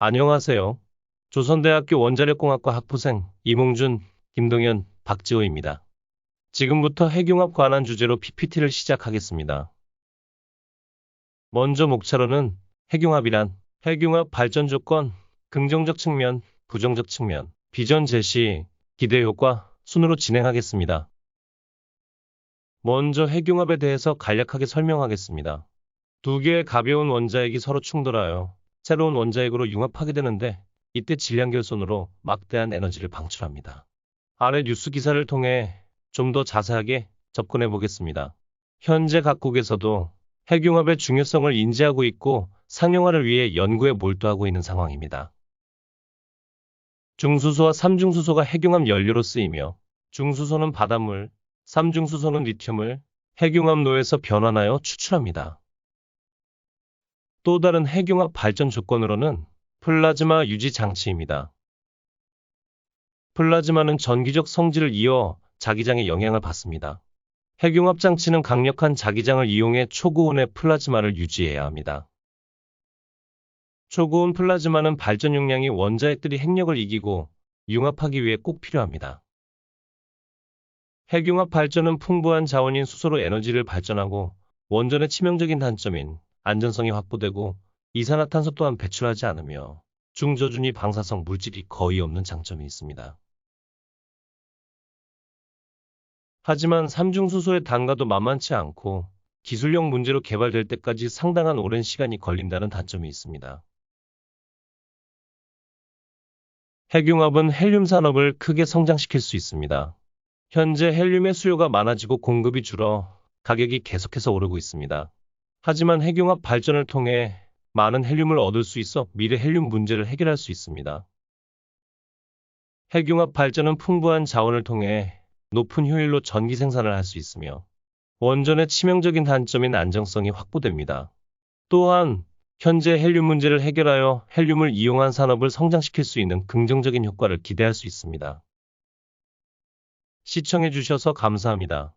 안녕하세요. 조선대학교 원자력공학과 학부생 이몽준, 김동현, 박지호입니다. 지금부터 핵융합 관한 주제로 PPT를 시작하겠습니다. 먼저 목차로는 핵융합이란 핵융합 발전 조건, 긍정적 측면, 부정적 측면, 비전 제시, 기대 효과 순으로 진행하겠습니다. 먼저 핵융합에 대해서 간략하게 설명하겠습니다. 두 개의 가벼운 원자핵이 서로 충돌하여 새로운 원자핵으로 융합하게 되는데 이때 질량 결손으로 막대한 에너지를 방출합니다. 아래 뉴스 기사를 통해 좀 더 자세하게 접근해 보겠습니다. 현재 각국에서도 핵융합의 중요성을 인지하고 있고 상용화를 위해 연구에 몰두하고 있는 상황입니다. 중수소와 삼중수소가 핵융합 연료로 쓰이며 중수소는 바닷물, 삼중수소는 리튬을 핵융합로에서 변환하여 추출합니다. 또 다른 핵융합 발전 조건으로는 플라즈마 유지 장치입니다. 플라즈마는 전기적 성질을 이어 자기장에 영향을 받습니다. 핵융합 장치는 강력한 자기장을 이용해 초고온의 플라즈마를 유지해야 합니다. 초고온 플라즈마는 발전 용량이 원자핵들이 핵력을 이기고 융합하기 위해 꼭 필요합니다. 핵융합 발전은 풍부한 자원인 수소로 에너지를 발전하고 원전의 치명적인 단점인 안전성이 확보되고 이산화탄소 또한 배출하지 않으며 중저준위 방사성 물질이 거의 없는 장점이 있습니다. 하지만 삼중수소의 단가도 만만치 않고 기술력 문제로 개발될 때까지 상당한 오랜 시간이 걸린다는 단점이 있습니다. 핵융합은 헬륨 산업을 크게 성장시킬 수 있습니다. 현재 헬륨의 수요가 많아지고 공급이 줄어 가격이 계속해서 오르고 있습니다. 하지만 핵융합 발전을 통해 많은 헬륨을 얻을 수 있어 미래 헬륨 문제를 해결할 수 있습니다. 핵융합 발전은 풍부한 자원을 통해 높은 효율로 전기 생산을 할 수 있으며 원전의 치명적인 단점인 안정성이 확보됩니다. 또한 현재 헬륨 문제를 해결하여 헬륨을 이용한 산업을 성장시킬 수 있는 긍정적인 효과를 기대할 수 있습니다. 시청해주셔서 감사합니다.